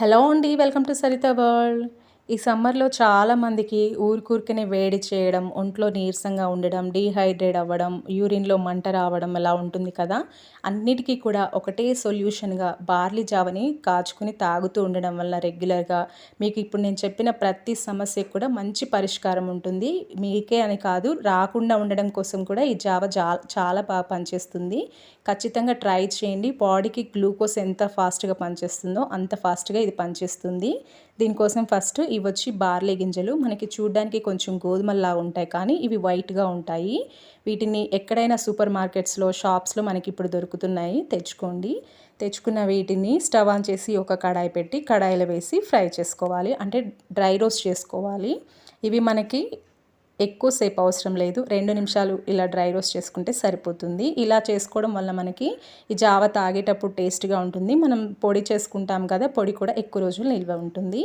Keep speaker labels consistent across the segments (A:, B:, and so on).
A: Hello అండి welcome to Saritha world. ఈ సమ్మర్లో చాలామందికి ఊరికూరికనే వేడి చేయడం ఒంట్లో నీరసంగా ఉండడం డీహైడ్రేట్ అవ్వడం యూరిన్లో మంట రావడం ఎలా ఉంటుంది కదా. అన్నిటికీ కూడా ఒకటే సొల్యూషన్గా బార్లీ జావని కాచుకుని తాగుతూ ఉండడం వల్ల రెగ్యులర్గా మీకు ఇప్పుడు నేను చెప్పిన ప్రతి సమస్యకు కూడా మంచి పరిష్కారం ఉంటుంది. మీకే అని కాదు రాకుండా ఉండడం కోసం కూడా ఈ జావ చాలా బాగా పనిచేస్తుంది. ఖచ్చితంగా ట్రై చేయండి. బాడీకి గ్లూకోజ్ ఎంత ఫాస్ట్గా పనిచేస్తుందో అంత ఫాస్ట్గా ఇది పనిచేస్తుంది. దీనికోసం ఫస్ట్ ఇవి వచ్చి బార్లీ గింజలు. మనకి చూడడానికి కొంచెం గోధుమల్లా ఉంటాయి కానీ ఇవి వైట్గా ఉంటాయి. వీటిని ఎక్కడైనా సూపర్ మార్కెట్స్లో షాప్స్లో మనకి ఇప్పుడు దొరుకుతున్నాయి. తెచ్చుకోండి. తెచ్చుకున్న వీటిని స్టవ్ ఆన్ చేసి ఒక కడాయి పెట్టి కడాయిలో వేసి ఫ్రై చేసుకోవాలి. అంటే డ్రై రోస్ట్ చేసుకోవాలి. ఇవి మనకి ఎక్కువసేపు అవసరం లేదు. రెండు నిమిషాలు ఇలా డ్రై రోస్ట్ చేసుకుంటే సరిపోతుంది. ఇలా చేసుకోవడం వల్ల మనకి ఈ జావ తాగేటప్పుడు టేస్ట్గా ఉంటుంది. మనం పొడి చేసుకుంటాం కదా పొడి కూడా ఎక్కువ రోజులు నిల్వ ఉంటుంది.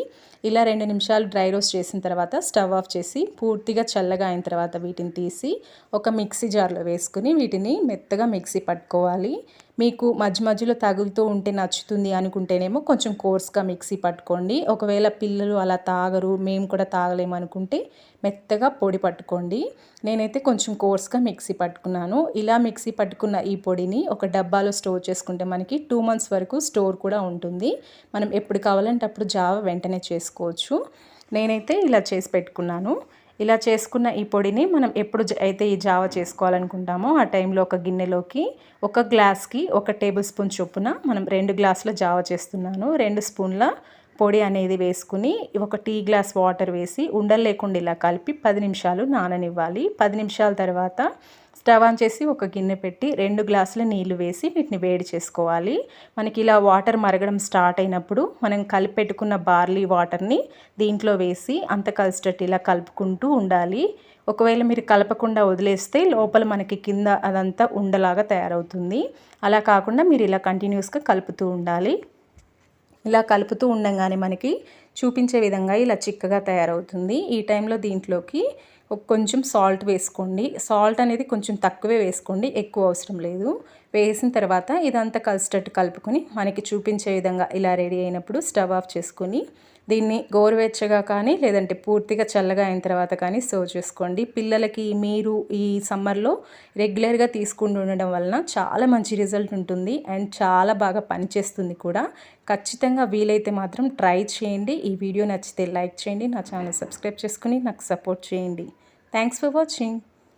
A: ఇలా రెండు నిమిషాలు డ్రై రోస్ట్ చేసిన తర్వాత స్టవ్ ఆఫ్ చేసి పూర్తిగా చల్లగా అయిన తర్వాత వీటిని తీసి ఒక మిక్సీ జార్లో వేసుకుని వీటిని మెత్తగా మిక్సీ పట్టుకోవాలి. మీకు మధ్య మధ్యలో తగులుతూ ఉంటే నచ్చుతుంది అనుకుంటేనేమో కొంచెం కోర్స్గా మిక్సీ పట్టుకోండి. ఒకవేళ పిల్లలు అలా తాగరు మేము కూడా తాగలేము అనుకుంటే మెత్తగా పొడి పట్టుకోండి. నేనైతే కొంచెం కోర్స్గా మిక్సీ పట్టుకున్నాను. ఇలా మిక్సీ పట్టుకున్న ఈ పొడిని ఒక డబ్బాలో స్టోర్ చేసుకుంటే మనకి టూ మంత్స్ వరకు స్టోర్ కూడా ఉంటుంది. మనం ఎప్పుడు కావాలంటే అప్పుడు జావ వెంటనే చేసుకోవచ్చు. నేనైతే ఇలా చేసి పెట్టుకున్నాను. ఇలా చేసుకున్న ఈ పొడిని మనం ఎప్పుడు అయితే ఈ జావ చేసుకోవాలనుకుంటామో ఆ టైంలో ఒక గిన్నెలోకి ఒక గ్లాస్కి ఒక టేబుల్ స్పూన్ చొప్పున మనం రెండు గ్లాసుల జావ చేస్తున్నాను. రెండు స్పూన్ల పొడి అనేది వేసుకుని ఒక టీ గ్లాస్ వాటర్ వేసి ఉండలు లేకుండా ఇలా కలిపి పది నిమిషాలు నాననివ్వాలి. పది నిమిషాల తర్వాత స్టవ్ ఆన్ చేసి ఒక గిన్నె పెట్టి రెండు గ్లాసుల నీళ్ళు వేసి వీటిని వేడి చేసుకోవాలి. మనకి ఇలా వాటర్ మరగడం స్టార్ట్ అయినప్పుడు మనం కలిపి పెట్టుకున్న బార్లీ వాటర్ని దీంట్లో వేసి అంత కలిసేటట్టు ఇలా కలుపుకుంటూ ఉండాలి. ఒకవేళ మీరు కలపకుండా వదిలేస్తే లోపల మనకి కింద అదంతా ఉండలాగా తయారవుతుంది. అలా కాకుండా మీరు ఇలా కంటిన్యూస్గా కలుపుతూ ఉండాలి. ఇలా కలుపుతూ ఉండగానే మనకి చూపించే విధంగా ఇలా చిక్కగా తయారవుతుంది. ఈ టైంలో దీంట్లోకి కొంచెం సాల్ట్ వేసుకోండి. సాల్ట్ అనేది కొంచెం తక్కువే వేసుకోండి. ఎక్కువ అవసరం లేదు. వేసిన తర్వాత ఇదంతా కలిసేటట్టు కలుపుకొని మనకి చూపించే విధంగా ఇలా రెడీ అయినప్పుడు స్టవ్ ఆఫ్ చేసుకొని దీన్ని గోరువెచ్చగా కానీ లేదంటే పూర్తిగా చల్లగా అయిన తర్వాత కానీ సర్వ్ చేసుకోండి. పిల్లలకి మీరు ఈ సమ్మర్లో రెగ్యులర్గా తీసుకుంటూ ఉండడం వలన చాలా మంచి రిజల్ట్ ఉంటుంది. అండ్ చాలా బాగా పనిచేస్తుంది కూడా. ఖచ్చితంగా వీలైతే మాత్రం ట్రై చేయండి. ఈ వీడియో నచ్చితే లైక్ చేయండి నా ఛానల్ సబ్స్క్రైబ్ చేసుకుని నాకు సపోర్ట్ చేయండి. Thanks for watching